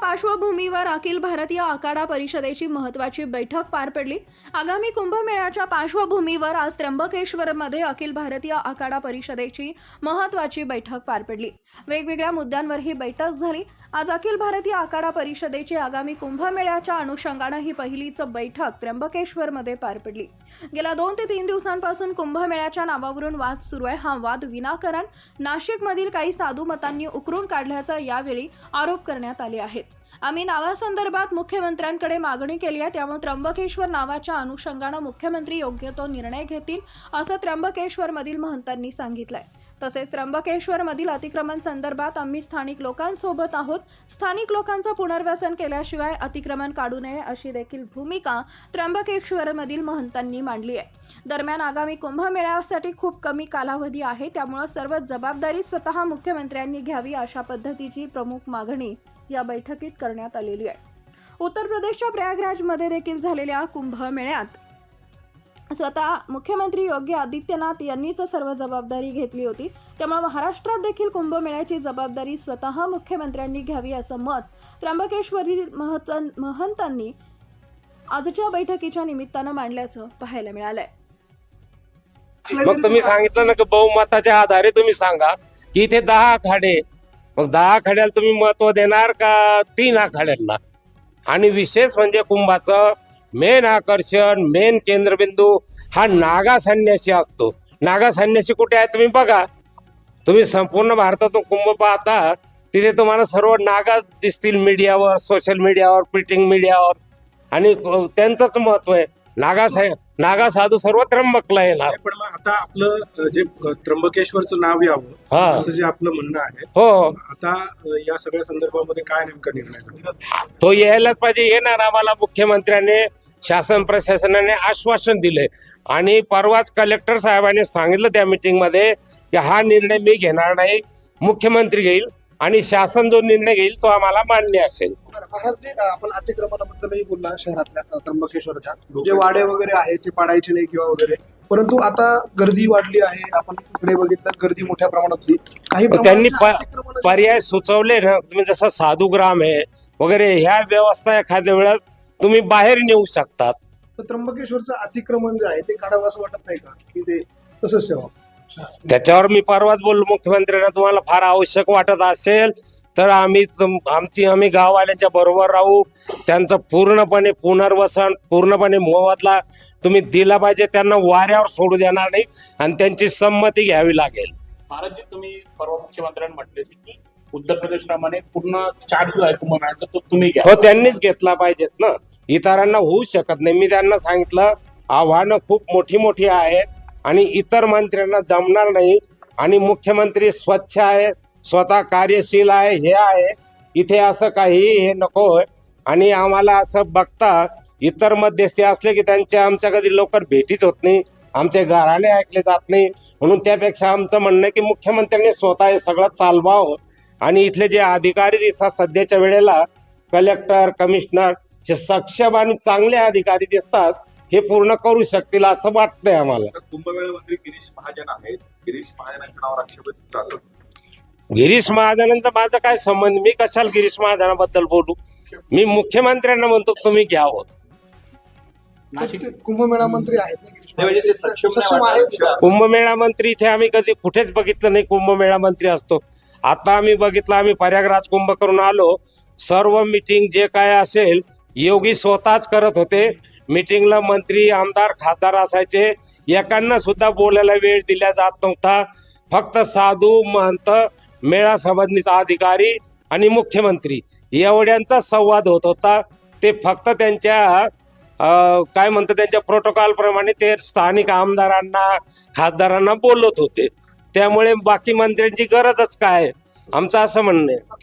पार्श्वभूमीवर अखिल भारतीय आखाडा परिषदेची महत्त्वाची बैठक पार पडली. आगामी कुंभमेळ्याच्या पार्श्वभूमीवर आज त्र्यंबकेश्वरमध्ये अखिल भारतीय आखाडा परिषदेची महत्त्वाची बैठक पार पडली. वेगवेगळ्या मुद्द्यांवर ही बैठक झाली. आज अखिल भारतीय आखाडा परिषदेची आगामी कुंभमेळ्याच्या अनुषंगानं ही पहिलीच बैठक त्र्यंबकेश्वरमध्ये पार पडली. गेल्या दोन ते तीन दिवसांपासून कुंभमेळ्याच्या नावावरून वाद सुरू आहे. हा वाद विनाकारण नाशिकमधील काही साधू मतांनी उकरून काढल्याचा यावेळी आरोप करण्यात आले आहेत. आम्ही नावासंदर्भात मुख्यमंत्र्यांकडे मागणी केली आहे. त्यामुळे त्र्यंबकेश्वर नावाच्या अनुषंगानं मुख्यमंत्री योग्य तो निर्णय घेतील असं त्र्यंबकेश्वरमधील महंतांनी सांगितलं आहे तसेच त्र्यंबकेश्वरमधील अतिक्रमण संदर्भात आम्ही स्थानिक लोकांसोबत आहोत. स्थानिक लोकांचं पुनर्वसन केल्याशिवाय अतिक्रमण काढू नये अशी देखील भूमिका त्र्यंबकेश्वरमधील महंतांनी मांडली आहे. दरम्यान आगामी कुंभमेळ्यासाठी खूप कमी कालावधी आहे. त्यामुळं सर्व जबाबदारी स्वतः मुख्यमंत्र्यांनी घ्यावी अशा पद्धतीची प्रमुख मागणी या बैठकीत करण्यात आलेली आहे. उत्तर प्रदेशच्या प्रयागराजमध्ये देखील झालेल्या कुंभमेळ्यात स्वतः मुख्यमंत्री योगी आदित्यनाथ यांनीच सर्व जबाबदारी घेतली होती. त्यामुळे महाराष्ट्रात देखील कुंभमेळ्याची जबाबदारी स्वतः मुख्यमंत्र्यांनी घ्यावी असं मत त्र्यंबकेश्वरी महत महंतांनी आजच्या बैठकीच्या निमित्तानं मांडल्याचं पाहायला मिळालंय. मग तुम्ही सांगितलं ना की बहुमताच्या आधारे तुम्ही सांगा की इथे दहा आखाडे मग दहा आखाड्याला तुम्ही महत्त्व देणार का तीन आखाड्यांना? आणि विशेष म्हणजे कुंभाचं मेन आकर्षण मेन केंद्रबिंदू हा नागा संन्यासी असतो. नागा संन्यासी कुठे आहे तुम्ही बघा. तुम्ही संपूर्ण भारतातून कुंभ पाहता तिथे तुम्हाला सर्व नागा दिसतील मीडियावर सोशल मीडियावर प्रिंटिंग मीडियावर आणि त्यांचंच महत्त्व आहे. नागा साहेब नागा साधू सर्व त्र्यंबकला येणार. पण मग आता आपलं जे त्र्यंबकेश्वरचं नाव यावं हा. असं जे आपलं म्हणणं आहे हो आता अ, या सगळ्या संदर्भामध्ये काय नेमका निर्णय झाला? तो यायलाच पाहिजे. येणार आम्हाला मुख्यमंत्र्याने शासन प्रशासनाने आश्वासन दिले आणि परवाच कलेक्टर साहेबांनी सांगितलं त्या मीटिंगमध्ये की हा निर्णय मी घेणार नाही मुख्यमंत्री घेईल आणि शासन जो निर्णय घेईल तो आम्हाला मान्य असेल. महाराज आपण अतिक्रमणाबद्दलही बोलला शहरातल्या त्र्यंबकेश्वरच्या. जे वाडे वगैरे आहे ते पाडायचे नाही किंवा वगैरे. परंतु आता गर्दी वाढली आहे आपण इकडे बघितलं गर्दी मोठ्या प्रमाणात होती काही त्यांनी पर्याय सुचवले ना तुम्ही जसं साधूग्राम आहे वगैरे ह्या व्यवस्था एखाद्या वेळेस तुम्ही बाहेर नेऊ शकतात. तर त्र्यंबकेश्वरचं अतिक्रमण जे आहे ते काढावं असं वाटत नाही का? की ते तसंच ठेवा त्याच्यावर मी परवाच बोललो मुख्यमंत्र्यांना तुम्हाला फार आवश्यक वाटत असेल तर आम्ही आमची आम्ही गाववाल्यांच्या बरोबर राहू. त्यांचं पूर्णपणे पुनर्वसन पूर्णपणे मोबदला तुम्ही दिला पाहिजे त्यांना वाऱ्यावर सोडू देणार नाही आणि त्यांची संमती घ्यावी लागेल. महाराज जी तुम्ही परवा मुख्यमंत्र्यांनी म्हटले की उत्तर प्रदेशप्रमाणे पूर्ण चार्ज जो आहे कुंभमेळ्याचा तो तुम्ही घ्या. हो त्यांनीच घेतला पाहिजेत ना. इतरांना होऊ शकत नाही. मी त्यांना सांगितलं आव्हानं खूप मोठी मोठी आहेत. आणि इतर मंत्र्यांना जमणार नाही. आणि मुख्यमंत्री स्वच्छ आहे स्वतः कार्यशील आहे हे आहे. इथे असं काही हे नको आणि आम्हाला असं बघता इतर मध्यस्थी असले की त्यांच्या आमच्या कधी लवकर भेटीच होत नाही. आमचे घराणे ऐकले जात नाही. म्हणून त्यापेक्षा आमचं म्हणणं आहे की मुख्यमंत्र्यांनी स्वतः हे सगळं चालवावं. आणि इथले जे अधिकारी दिसतात सध्याच्या वेळेला कलेक्टर कमिशनर हे सक्षम आणि चांगले अधिकारी दिसतात. हे पूर्ण करू शकतील असं वाटतंय आम्हाला. आता कुंभमेळा मंत्री गिरीश महाजन आहेत. गिरीश महाजनांच्या नावावर आक्षेप असं गिरीश महाजनांचा माझा काय संबंध? मी कशाला गिरीश महाजनाबद्दल बोलू? मी मुख्यमंत्र्यांना म्हणतो तुम्ही घ्यावं. कुंभमेळा मंत्री आहेत ना गिरीश नाही, म्हणजे. आहेत कुंभमेळा मंत्री इथे आम्ही कधी कुठेच बघितलं नाही कुंभमेळा मंत्री असतो. आता आम्ही बघितलं आम्ही प्रयागराज कुंभ करून आलो. सर्व मिटिंग जे काय असेल योगी स्वतःच करत होते. मिटिंगला मंत्री आमदार खासदार असायचे. एकांना सुद्धा बोलायला वेळ दिला जात नव्हता. फक्त साधू महंत मेळा संबंधित अधिकारी आणि मुख्यमंत्री एवढ्यांचा संवाद होत होता. ते फक्त त्यांच्या काय म्हणतात त्यांच्या प्रोटोकॉल प्रमाणे ते स्थानिक आमदारांना खासदारांना बोलत होते. त्यामुळे बाकी मंत्र्यांची गरजच काय? आमचं असं म्हणणं आहे.